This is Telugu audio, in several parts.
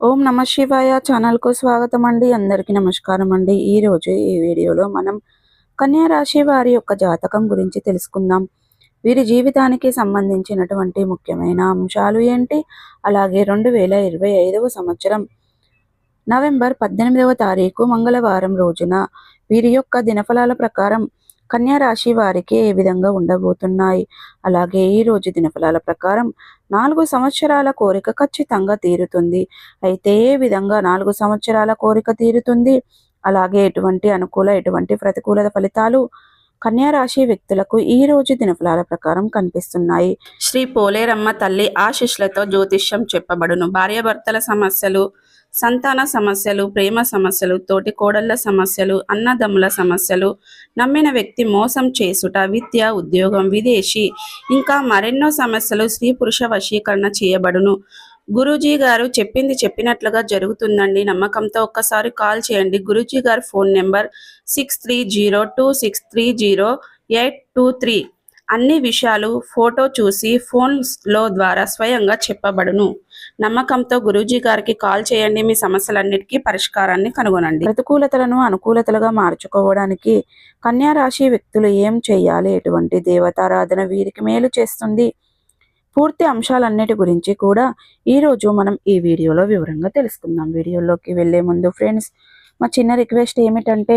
ఓం నమ శివాయ ఛానల్కు స్వాగతం అండి అందరికీ నమస్కారం అండి ఈరోజు ఈ వీడియోలో మనం కన్యా రాశి వారి యొక్క జాతకం గురించి తెలుసుకుందాం. వీరి జీవితానికి సంబంధించినటువంటి ముఖ్యమైన అంశాలు ఏంటి? అలాగే రెండు వేల ఇరవై ఐదవ సంవత్సరం నవంబర్ పద్దెనిమిదవ తారీఖు మంగళవారం రోజున వీరి యొక్క దినఫలాల ప్రకారం రాశి వారికి ఏ విధంగా ఉండబోతున్నాయి? అలాగే ఈ రోజు దినఫలాల ప్రకారం నాలుగు సంవత్సరాల కోరిక ఖచ్చితంగా తీరుతుంది. అయితే ఏ విధంగా నాలుగు సంవత్సరాల కోరిక తీరుతుంది? అలాగే ఎటువంటి అనుకూల ఎటువంటి ప్రతికూల ఫలితాలు కన్యా రాశి వ్యక్తులకు ఈ రోజు దినఫలాల ప్రకారం కనిపిస్తున్నాయి? శ్రీ పోలేరమ్మ తల్లి ఆశిష్లతో జ్యోతిష్యం చెప్పబడును. భార్యాభర్తల సమస్యలు సంతాన సమస్యలు ప్రేమ సమస్యలు తోటి కోడళ్ళ సమస్యలు అన్నదమ్ముల సమస్యలు నమ్మిన వ్యక్తి మోసం చేసుట విద్య ఉద్యోగం విదేశీ ఇంకా మరెన్నో సమస్యలు స్త్రీ పురుష వశీకరణ చేయబడును. గురూజీ గారు చెప్పింది చెప్పినట్లుగా జరుగుతుందండి. నమ్మకంతో ఒక్కసారి కాల్ చేయండి. గురూజీ గారి phone number six three zero two six three zero eight two three. అన్ని విషయాలు ఫోటో చూసి ఫోన్లో ద్వారా స్వయంగా చెప్పబడును. నమ్మకంతో గురూజీ గారికి కాల్ చేయండి. మీ సమస్యలన్నిటికీ పరిష్కారాన్ని కనుగొనండి. ప్రతికూలతలను అనుకూలతలుగా మార్చుకోవడానికి కన్యా రాశి వ్యక్తులు ఏం చేయాలి? ఎటువంటి దేవతారాధన వీరికి మేలు చేస్తుంది? పూర్తి అంశాలన్నిటి గురించి కూడా ఈరోజు మనం ఈ వీడియోలో వివరంగా తెలుసుకుందాం. వీడియోలోకి వెళ్ళే ముందు ఫ్రెండ్స్ మా చిన్న రిక్వెస్ట్ ఏమిటంటే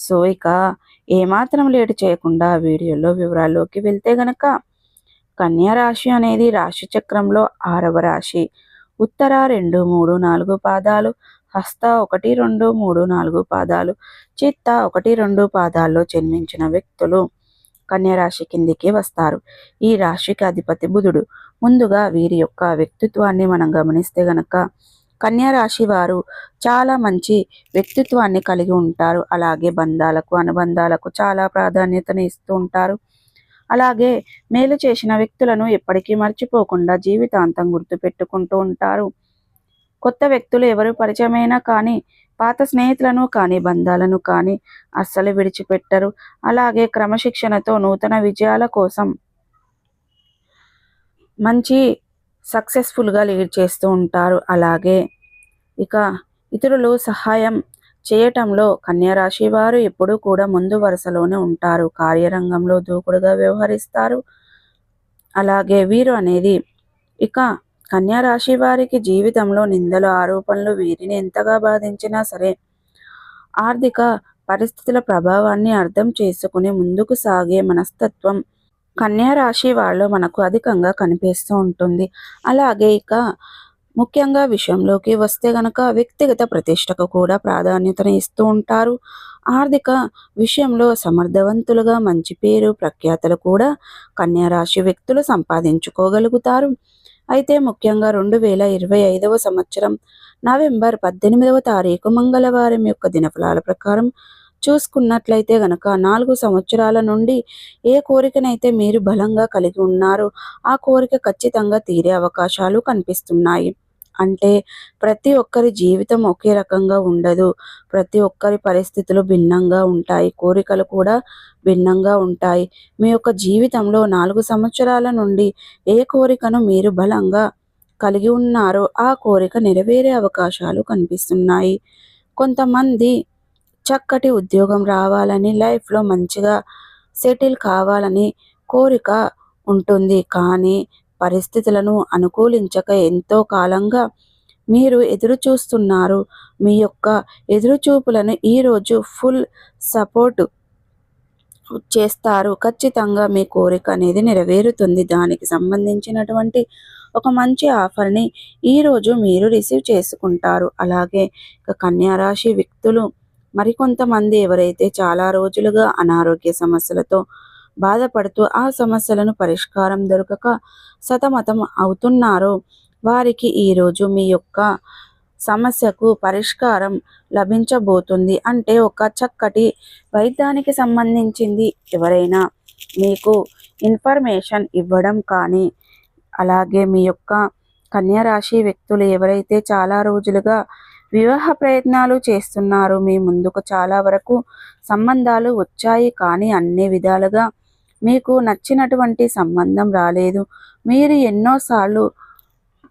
సో ఇక ఏమాత్రం లేటు చేయకుండా వీడియోలో వివరాల్లోకి వెళ్తే గనక కన్యా రాశి అనేది రాశి చక్రంలో ఆరవ రాశి. ఉత్తర రెండు మూడు నాలుగు పాదాలు హస్త ఒకటి రెండు మూడు నాలుగు పాదాలు చిత్త ఒకటి రెండు పాదాల్లో జన్మించిన వ్యక్తులు కన్యా రాశి కిందికి వస్తారు. ఈ రాశికి అధిపతి బుధుడు. ముందుగా వీరి యొక్క వ్యక్తిత్వాన్ని మనం గమనిస్తే గనక కన్యారాశి వారు చాలా మంచి వ్యక్తిత్వాన్ని కలిగి ఉంటారు. అలాగే బంధాలకు అనుబంధాలకు చాలా ప్రాధాన్యతను ఇస్తూ ఉంటారు. అలాగే మేలు చేసిన వ్యక్తులను ఎప్పటికీ మర్చిపోకుండా జీవితాంతం గుర్తుపెట్టుకుంటూ ఉంటారు. కొత్త వ్యక్తులు ఎవరు పరిచయమైనా కానీ పాత స్నేహితులను కానీ బంధాలను కానీ అస్సలు విడిచిపెట్టరు. అలాగే క్రమశిక్షణతో నూతన విజయాల కోసం మంచి సక్సెస్ఫుల్గా లీడ్ చేస్తూ ఉంటారు. అలాగే ఇక ఇతరులు సహాయం చేయటంలో కన్యరాశి వారు ఎప్పుడూ కూడా ముందు వరుసలోనే ఉంటారు. కార్యరంగంలో దూకుడుగా వ్యవహరిస్తారు. అలాగే వీరు అనేది ఇక కన్యారాశి వారికి జీవితంలో నిందలు ఆరోపణలు వీరిని ఎంతగా బాధించినా సరే ఆర్థిక పరిస్థితుల ప్రభావాన్ని అర్థం చేసుకుని ముందుకు సాగే మనస్తత్వం రాశి వాళ్ళు మనకు అధికంగా కనిపిస్తూ ఉంటుంది. అలాగే ఇక ముఖ్యంగా విషయంలోకి వస్తే గనక వ్యక్తిగత ప్రతిష్టకు కూడా ప్రాధాన్యతను ఇస్తూ ఉంటారు. ఆర్థిక విషయంలో సమర్థవంతులుగా మంచి పేరు ప్రఖ్యాతలు కూడా కన్యా రాశి వ్యక్తులు సంపాదించుకోగలుగుతారు. అయితే ముఖ్యంగా రెండు వేల ఇరవై ఐదవ సంవత్సరం నవంబర్ పద్దెనిమిదవ తారీఖు మంగళవారం యొక్క దినఫలాల ప్రకారం చూసుకున్నట్లయితే గనక నాలుగు సంవత్సరాల నుండి ఏ కోరికనైతే మీరు బలంగా కలిగి ఉన్నారో ఆ కోరిక ఖచ్చితంగా తీరే అవకాశాలు కనిపిస్తున్నాయి. అంటే ప్రతి ఒక్కరి జీవితం ఒకే రకంగా ఉండదు. ప్రతి ఒక్కరి పరిస్థితులు భిన్నంగా ఉంటాయి. కోరికలు కూడా భిన్నంగా ఉంటాయి. మీ యొక్క జీవితంలో నాలుగు సంవత్సరాల నుండి ఏ కోరికను మీరు బలంగా కలిగి ఉన్నారో ఆ కోరిక నెరవేరే అవకాశాలు కనిపిస్తున్నాయి. కొంతమంది చక్కటి ఉద్యోగం రావాలని లైఫ్లో మంచిగా సెటిల్ కావాలని కోరిక ఉంటుంది. కానీ పరిస్థితులను అనుకూలించక ఎంతో కాలంగా మీరు ఎదురు చూస్తున్నారు మీ యొక్క ఎదురుచూపులను ఈరోజు ఫుల్ సపోర్ట్ చేస్తారు. ఖచ్చితంగా మీ కోరిక అనేది నెరవేరుతుంది. దానికి సంబంధించినటువంటి ఒక మంచి ఆఫర్ని ఈరోజు మీరు రిసీవ్ చేసుకుంటారు. అలాగే కన్యారాశి వ్యక్తులు మరికొంతమంది ఎవరైతే చాలా రోజులుగా అనారోగ్య సమస్యలతో బాధపడుతూ ఆ సమస్యలను పరిష్కారం దొరకక సతమతం అవుతున్నారో వారికి ఈరోజు మీ యొక్క సమస్యకు పరిష్కారం లభించబోతుంది. అంటే ఒక చక్కటి వైద్యానికి సంబంధించింది ఎవరైనా మీకు ఇన్ఫర్మేషన్ ఇవ్వడం కానీ అలాగే మీ యొక్క కన్యరాశి వ్యక్తులు ఎవరైతే చాలా రోజులుగా వివాహ ప్రయత్నాలు చేస్తున్నారు. మీ ముందుకు చాలా వరకు సంబంధాలు వచ్చాయి. కానీ అన్ని విధాలుగా మీకు నచ్చినటువంటి సంబంధం రాలేదు. మీరు ఎన్నోసార్లు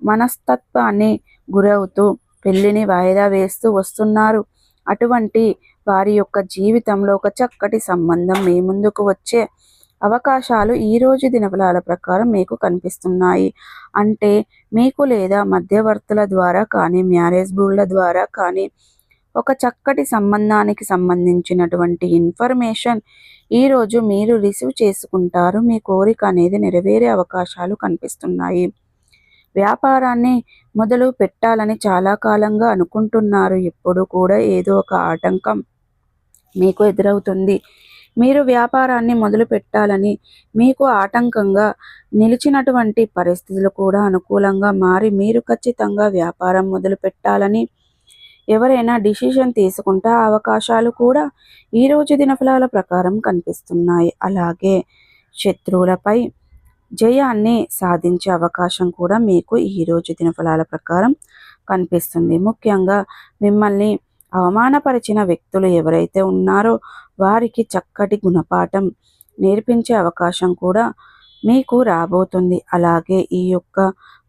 మనస్తత్వాన్ని గురవుతూ పెళ్ళిని వాయిదా వేస్తూ వస్తున్నారు. అటువంటి వారి యొక్క జీవితంలో ఒక చక్కటి సంబంధం మీ ముందుకు వచ్చే అవకాశాలు ఈరోజు దినఫలాల ప్రకారం మీకు కనిపిస్తున్నాయి. అంటే మీకు లేదా మధ్యవర్తుల ద్వారా కానీ మ్యారేజ్ బుల్ల ద్వారా కానీ ఒక చక్కటి సంబంధానికి సంబంధించినటువంటి ఇన్ఫర్మేషన్ ఈరోజు మీరు రిసీవ్ చేసుకుంటారు. మీ కోరిక అనేది నెరవేరే అవకాశాలు కనిపిస్తున్నాయి. వ్యాపారాన్ని మొదలు పెట్టాలని చాలా కాలంగా అనుకుంటున్నారు. ఎప్పుడు కూడా ఏదో ఒక ఆటంకం మీకు ఎదురవుతుంది. మీరు వ్యాపారాన్ని మొదలు పెట్టాలని మీకు ఆటంకంగా నిలిచినటువంటి పరిస్థితులు కూడా అనుకూలంగా మారి మీరు ఖచ్చితంగా వ్యాపారం మొదలు పెట్టాలని ఎవరైనా డిసిషన్ తీసుకుంటే అవకాశాలు కూడా ఈరోజు దినఫలాల ప్రకారం కనిపిస్తున్నాయి. అలాగే శత్రువులపై జయాన్ని సాధించే అవకాశం కూడా మీకు ఈరోజు దినఫలాల ప్రకారం కనిపిస్తుంది. ముఖ్యంగా మిమ్మల్ని అవమానపరిచిన వ్యక్తులు ఎవరైతే ఉన్నారో వారికి చక్కటి గుణపాఠం నేర్పించే అవకాశం కూడా మీకు రాబోతుంది. అలాగే ఈ యొక్క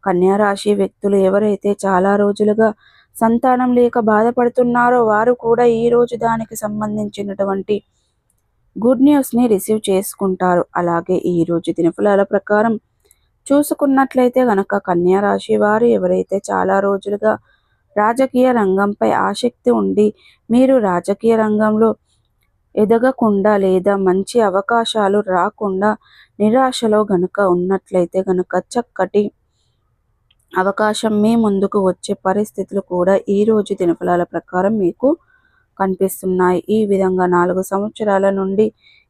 కన్యారాశి వ్యక్తులు ఎవరైతే చాలా రోజులుగా సంతానం లేక బాధపడుతున్నారో వారు కూడా ఈరోజు దానికి సంబంధించినటువంటి గుడ్ న్యూస్ని రిసీవ్ చేసుకుంటారు. అలాగే ఈరోజు దినఫలాల ప్రకారం చూసుకున్నట్లయితే గనక కన్యారాశి వారు ఎవరైతే చాలా రోజులుగా రాజకీయ రంగంపై ఆసక్తి ఉండి మీరు రాజకీయ రంగంలో ఎదగకుండా లేదా మంచి అవకాశాలు రాకుండా నిరాశలో గనుక ఉన్నట్లయితే గనుక చక్కటి అవకాశం మీ ముందుకు వచ్చే పరిస్థితులు కూడా ఈరోజు దినఫలాల ప్రకారం మీకు కనిపిస్తున్నాయి. ఈ విధంగా నాలుగు సంవత్సరాల నుండి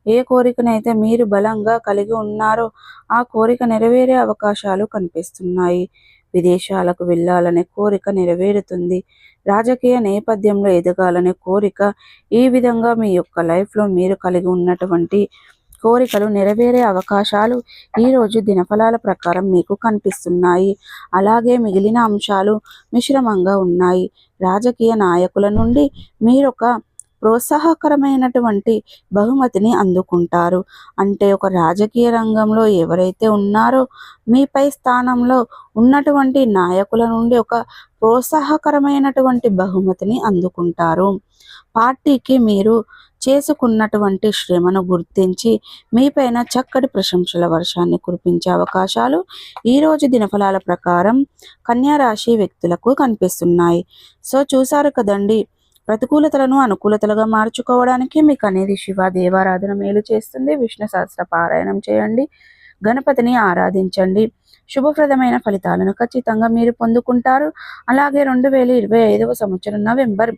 ఏ కోరికనైతే మీరు బలంగా కలిగి ఉన్నారో ఆ కోరిక నెరవేరే అవకాశాలు కనిపిస్తున్నాయి. విదేశాలకు వెళ్ళాలనే కోరిక నెరవేరుతుంది. రాజకీయ నేపథ్యంలో ఎదగాలనే కోరిక ఈ విధంగా మీ యొక్క లైఫ్లో మీరు కలిగి ఉన్నటువంటి కోరికలు నెరవేరే అవకాశాలు ఈరోజు దినఫలాల ప్రకారం మీకు కనిపిస్తున్నాయి. అలాగే మిగిలిన అంశాలు మిశ్రమంగా ఉన్నాయి. రాజకీయ నాయకుల నుండి మీరొక ప్రోత్సాహకరమైనటువంటి బహుమతిని అందుకుంటారు. అంటే ఒక రాజకీయ రంగంలో ఎవరైతే ఉన్నారో మీపై స్థానంలో ఉన్నటువంటి నాయకుల నుండి ఒక ప్రోత్సాహకరమైనటువంటి బహుమతిని అందుకుంటారు. పార్టీకి మీరు చేసుకున్నటువంటి శ్రమను గుర్తించి మీపైన చక్కటి ప్రశంసల వర్షాన్ని కురిపించే అవకాశాలు ఈరోజు దినఫలాల ప్రకారం కన్యారాశి వ్యక్తులకు కనిపిస్తున్నాయి. సో చూసారు కదండి ప్రతికూలతలను అనుకూలతలుగా మార్చుకోవడానికి మీకు అనేది శివ దేవారాధన మేలు చేస్తుంది. విష్ణు సహస్ర పారాయణం చేయండి. గణపతిని ఆరాధించండి. శుభప్రదమైన ఫలితాలను ఖచ్చితంగా మీరు పొందుకుంటారు. అలాగే రెండు వేల ఇరవై ఐదవ సంవత్సరం నవంబర్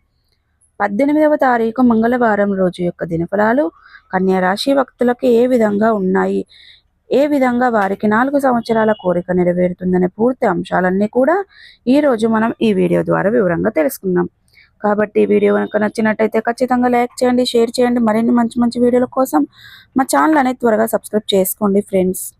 పద్దెనిమిదవ తారీఖు మంగళవారం రోజు యొక్క దినఫలాలు. కన్యా రాశి భక్తులకు ఏ విధంగా ఉన్నాయి? ఏ విధంగా వారికి నాలుగు సంవత్సరాల కోరిక నెరవేరుతుందనే పూర్తి అంశాలన్నీ కూడా ఈరోజు మనం ఈ వీడియో ద్వారా వివరంగా తెలుసుకుందాం. కాబట్టి వీడియో కనుక నచ్చినట్టయితే ఖచ్చితంగా లైక్ చేయండి షేర్ చేయండి. మరిన్ని మంచి మంచి వీడియోల కోసం మా ఛానల్ అనేది త్వరగా సబ్స్క్రైబ్ చేసుకోండి ఫ్రెండ్స్.